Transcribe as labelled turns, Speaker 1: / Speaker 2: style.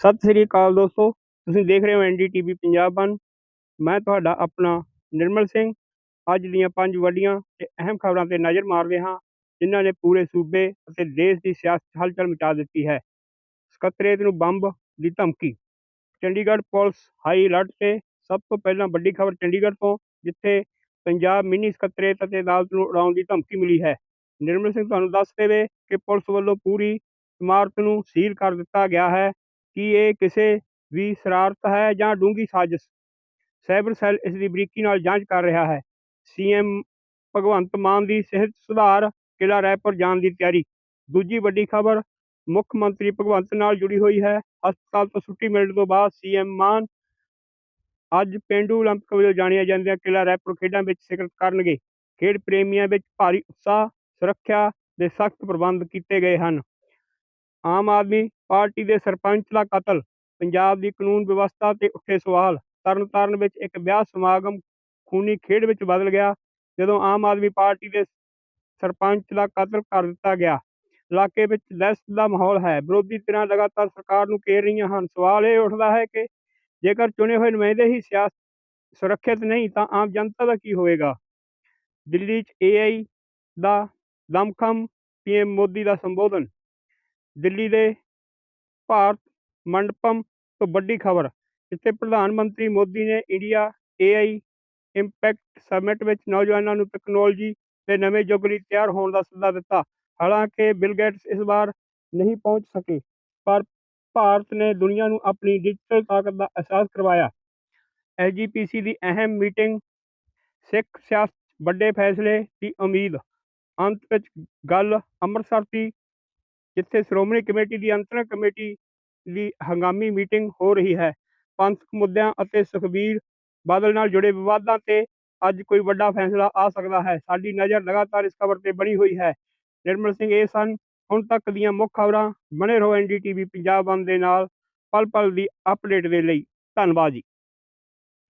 Speaker 1: ਸਤਿ ਸ੍ਰੀ ਅਕਾਲ ਦੋਸਤੋ, ਤੁਸੀਂ ਦੇਖ ਰਹੇ ਹੋ ਐਨਡੀਟੀਵੀ ਪੰਜਾਬ ਵਨ ਮੈਂ ਤੁਹਾਡਾ ਆਪਣਾ ਨਿਰਮਲ ਸਿੰਘ। ਅੱਜ ਦੀਆਂ ਪੰਜ ਵੱਡੀਆਂ ਤੇ ਅਹਿਮ ਖਬਰਾਂ ਤੇ ਨਜ਼ਰ ਮਾਰਦੇ ਹਾਂ, ਜਿਨ੍ਹਾਂ ਨੇ ਪੂਰੇ ਸੂਬੇ ਅਤੇ ਦੇਸ਼ ਦੀ ਸਿਆਸਤ ਹਲਚਲ ਮਚਾ ਦਿੱਤੀ ਹੈ। ਸਕੱਤਰੇਤ ਨੂੰ ਬੰਬ ਦੀ ਧਮਕੀ। ਚੰਡੀਗੜ੍ਹ ਪੁਲਿਸ ਹਾਈ ਅਲਰਟ ਤੇ ਸਭ ਤੋਂ ਪਹਿਲਾਂ ਵੱਡੀ ਖਬਰ ਚੰਡੀਗੜ੍ਹ ਤੋਂ, ਜਿੱਥੇ ਪੰਜਾਬ ਮਿੰਨੀ ਸਕੱਤਰੇਤ ਅਤੇ ਅਦਾਲਤ ਨੂੰ ਉਡਾਉਣ ਦੀ ਧਮਕੀ ਮਿਲੀ ਹੈ। ਨਿਰਮਲ ਸਿੰਘ, ਤੁਹਾਨੂੰ ਦੱਸ ਦੇਵੇ ਕਿ ਪੁਲਿਸ ਵੱਲੋਂ ਪੂਰੀ ਇਮਾਰਤ ਨੂੰ ਸੀਲ ਕਰ ਦਿੱਤਾ ਗਿਆ ਹੈ। ਕਿ ਇਹ ਕਿਸੇ ਵੀ ਸ਼ਰਾਰਤ ਹੈ ਜਾਂ ਡੂੰਗੀ ਸਾਜ਼ਿਸ਼ ਸਾਈਬਰ ਸੈੱਲ ਇਸ ਦੀ ਬਰੀਕੀ ਨਾਲ ਜਾਂਚ ਕਰ ਰਿਹਾ ਹੈ ਸੀਐਮ ਭਗਵੰਤ ਮਾਨ ਦੀ ਸਿਹਤ ਸੁਧਾਰ ਕਿਲਾ ਰਾਏਪੁਰ ਜਾਣ ਦੀ ਤਿਆਰੀ ਦੂਜੀ ਵੱਡੀ ਖਬਰ ਮੁੱਖ ਮੰਤਰੀ ਭਗਵੰਤ ਨਾਲ ਜੁੜੀ ਹੋਈ ਹੈ ਹਸਪਤਾਲ ਤੋਂ ਛੁੱਟੀ ਮਿਲਣ ਤੋਂ ਬਾਅਦ ਸੀਐਮ ਮਾਨ ਅੱਜ ਪੇਂਡੂ 올림픽 ਵਜੋਂ ਜਾਣੀਆਂ ਜਾਂਦੀਆਂ ਕਿਲਾ ਰਾਏਪੁਰ ਖੇਡਾਂ ਵਿੱਚ ਸ਼ਿਰਕਤ ਕਰਨਗੇ ਖੇਡ ਪ੍ਰੇਮੀਆਂ ਵਿੱਚ ਭਾਰੀ ਉਤਸ਼ਾਹ ਸੁਰੱਖਿਆ ਦੇ ਸਖਤ ਪ੍ਰਬੰਧ ਕੀਤੇ ਗਏ ਹਨ ਆਮ ਆਦਮੀ ਪਾਰਟੀ ਦੇ ਸਰਪੰਚ ਦਾ ਕਤਲ, ਪੰਜਾਬ ਦੀ ਕਾਨੂੰਨ ਵਿਵਸਥਾ ਤੇ ਉੱਠੇ ਸਵਾਲ, ਤਰਨਤਾਰਨ ਵਿੱਚ ਇੱਕ ਵਿਆਹ ਸਮਾਗਮ ਖੂਨੀ ਖੇਡ ਵਿੱਚ ਬਦਲ ਗਿਆ, ਜਦੋਂ ਆਮ ਆਦਮੀ ਪਾਰਟੀ ਦੇ ਸਰਪੰਚ ਦਾ ਕਤਲ ਕਰ ਦਿੱਤਾ ਗਿਆ। ਇਲਾਕੇ ਵਿੱਚ ਦਹਿਸ਼ਤ ਦਾ ਮਾਹੌਲ ਹੈ। ਵਿਰੋਧੀ ਧਿਰਾਂ ਲਗਾਤਾਰ ਸਰਕਾਰ ਨੂੰ ਘੇਰ ਰਹੀਆਂ ਹਨ। ਸਵਾਲ ਇਹ ਉੱਠਦਾ ਹੈ ਕਿ ਜੇਕਰ ਚੁਣੇ ਹੋਏ ਨੁਮਾਇੰਦੇ ਹੀ ਸਿਆਸਤ ਸੁਰੱਖਿਅਤ ਨਹੀਂ, ਤਾਂ ਆਮ ਜਨਤਾ ਦਾ ਕੀ ਹੋਵੇਗਾ? ਦਿੱਲੀ 'ਚ ਏਆਈ ਦਾ ਦਮਖਮ ਪੀਐਮ ਮੋਦੀ ਦਾ ਸੰਬੋਧਨ ਦਿੱਲੀ ਦੇ ਭਾਰਤ ਮੰਡਪਮ ਤੋਂ ਵੱਡੀ ਖਬਰ, ਜਿੱਥੇ ਪ੍ਰਧਾਨ ਮੰਤਰੀ ਮੋਦੀ ਨੇ ਇੰਡੀਆ ਏਆਈ ਇੰਪੈਕਟ ਸਮਿਟ ਵਿੱਚ ਨੌਜਵਾਨਾਂ ਨੂੰ ਟੈਕਨੋਲੋਜੀ ਦੇ ਨਵੇਂ ਯੁੱਗ ਲਈ ਤਿਆਰ ਹੋਣ ਦਾ ਸੱਦਾ ਦਿੱਤਾ। ਹਾਲਾਂਕਿ ਬਿਲ ਗੇਟਸ ਇਸ ਵਾਰ ਨਹੀਂ ਪਹੁੰਚ ਸਕੇ, ਪਰ ਭਾਰਤ ਨੇ ਦੁਨੀਆ ਨੂੰ ਆਪਣੀ ਡਿਜੀਟਲ ਤਾਕਤ ਦਾ ਅਹਿਸਾਸ ਕਰਵਾਇਆ। ਐਸਜੀਪੀਸੀ ਦੀ ਅਹਿਮ ਮੀਟਿੰਗ ਸਿੱਖ ਸਿਆਸਤ ਵੱਡੇ ਫੈਸਲੇ ਦੀ ਉਮੀਦ। ਅੰਤ ਵਿੱਚ ਗੱਲ ਅੰਮ੍ਰਿਤਸਰ ਦੀ ਜਿੱਥੇ ਸ਼੍ਰੋਮਣੀ ਕਮੇਟੀ ਦੀ ਅੰਤਰ ਕਮੇਟੀ ਦੀ ਹੰਗਾਮੀ ਮੀਟਿੰਗ ਹੋ ਰਹੀ ਹੈ। ਪੰਥਕ ਮੁੱਦਿਆਂ ਅਤੇ ਸੁਖਬੀਰ ਬਾਦਲ ਨਾਲ ਜੁੜੇ ਵਿਵਾਦਾਂ ਤੇ ਅੱਜ ਕੋਈ ਵੱਡਾ ਫੈਸਲਾ ਆ ਸਕਦਾ ਹੈ। ਸਾਡੀ ਨਜ਼ਰ ਲਗਾਤਾਰ ਇਸ ਖਬਰ ਤੇ ਬਣੀ ਹੋਈ ਹੈ। ਨਿਰਮਲ ਸਿੰਘ, ਇਹ ਸਨ ਹੁਣ ਤੱਕ ਦੀਆਂ ਮੁੱਖ ਖਬਰਾਂ। ਬਣੇ ਰਹੋ ਐਨਡੀਟੀਵੀ ਪੰਜਾਬ ਵਨ ਦੇ ਨਾਲ। ਪਲ ਪਲ ਦੀ ਅਪਡੇਟ ਦੇ ਲਈ। ਧੰਨਵਾਦ ਜੀ।